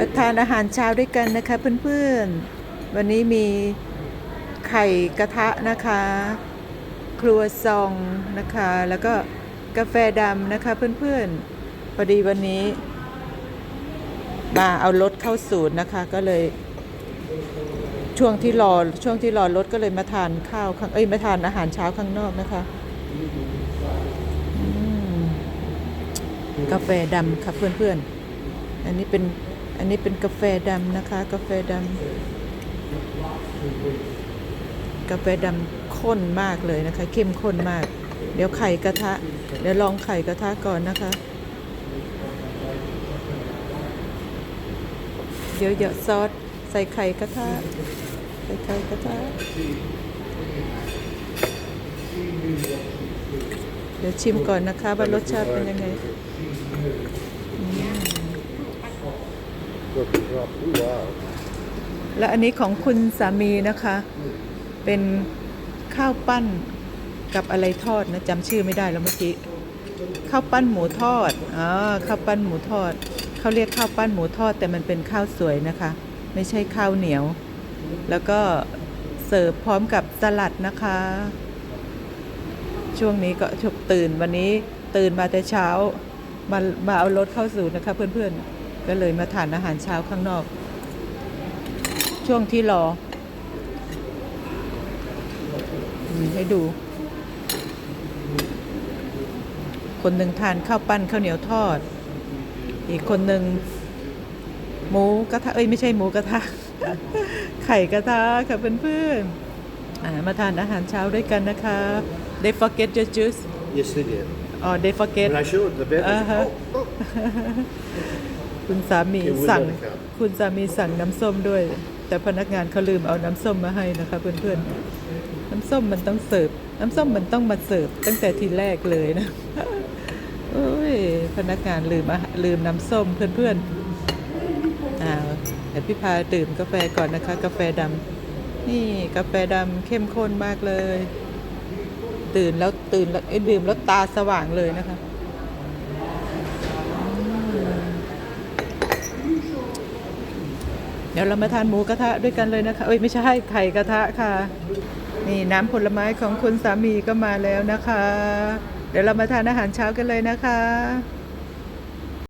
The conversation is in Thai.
มาทานอาหารเช้าด้วยกันนะคะเพื่อนๆ วันนี้มีไข่กระทะนะคะ ครัวซองนะคะ แล้วก็กาแฟดำนะคะเพื่อนๆพอดีวันนี้ มาเอารถเข้าศูนย์นะคะ ก็เลย ช่วงที่รอช่วงที่รอรถก็เลยมาทานข้าวข้างเอ้ยมาทานอาหารเช้าข้างนอกนะคะกาแฟดำค่ะเพื่อนๆ อันนี้เป็นอันนี้เป็นกาแฟดำนะคะ กาแฟดำกาแฟดำข้นมากเลยนะคะ เข้มข้นมาก เดี๋ยวไข่กระทะ เดี๋ยวลองไข่กระทะก่อนนะคะ เดี๋ยวเยอะซอสใส่ไข่กระทะ ใส่ไข่กระทะ เดี๋ยวชิมก่อนนะคะว่ารสชาติเป็นยังไง และอันนี้ของคุณสามีนะคะ เป็นข้าวปั้นกับอะไรทอดนะจำชื่อไม่ได้แล้วเมื่อกี้ข้าวปั้นหมูทอดอ๋อข้าวปั้นหมูทอดเขาเรียกข้าวปั้นหมูทอด แต่มันเป็นข้าวสวยนะคะ ไม่ใช่ข้าวเหนียว แล้วก็เสิร์ฟพร้อมกับสลัดนะคะ ช่วงนี้ก็ชบตื่นวันนี้ตื่นมาแต่เช้ามามาเอารถเข้าสู่นะคะเพื่อนๆ ก็เลยมาทานอาหารเช้าข้างนอก ช่วงที่รออืมให้ดู คนหนึ่งทานข้าวปั้นข้าวเหนียวทอด อีกคนหนึ่งหมูกระทะเอ้ยไม่ใช่หมูกระทะไข่กระทะค่ะเพื่อนๆอ่ามาทานอาหารเช้าด้วยกันนะคะ they forget your juice Yes, they did. or they forget When I showed the bed, they Uh-huh. said, oh, oh. คุณสามี It would สั่ง not have come. คุณสามีสั่งน้ำส้มด้วย แต่พนักงานเขาลืมเอาน้ำส้มมาให้นะคะเพื่อนๆ น้ำส้มมันต้องเสิร์ฟ น้ำส้มมันต้องมาเสิร์ฟตั้งแต่ทีแรกเลยนะโอ้ยพนักงานลืมอาหารลืมน้ำส้มเพื่อนๆอ่าเดี๋ยวพี่พาดื่มกาแฟก่อนนะคะ กาแฟดำนี่กาแฟดำเข้มข้นมากเลย ตื่นแล้วตื่นแล้วเอ้ยดื่มแล้วตาสว่างเลยนะคะ เดี๋ยวเรามาทานหมูกระทะด้วยกันเลยนะคะเอ้ยไม่ใช่ไข่กระทะค่ะ นี่น้ำผลไม้ของคุณสามีก็มาแล้วนะคะ เดี๋ยวเรามาทานอาหารเช้ากันเลยนะคะ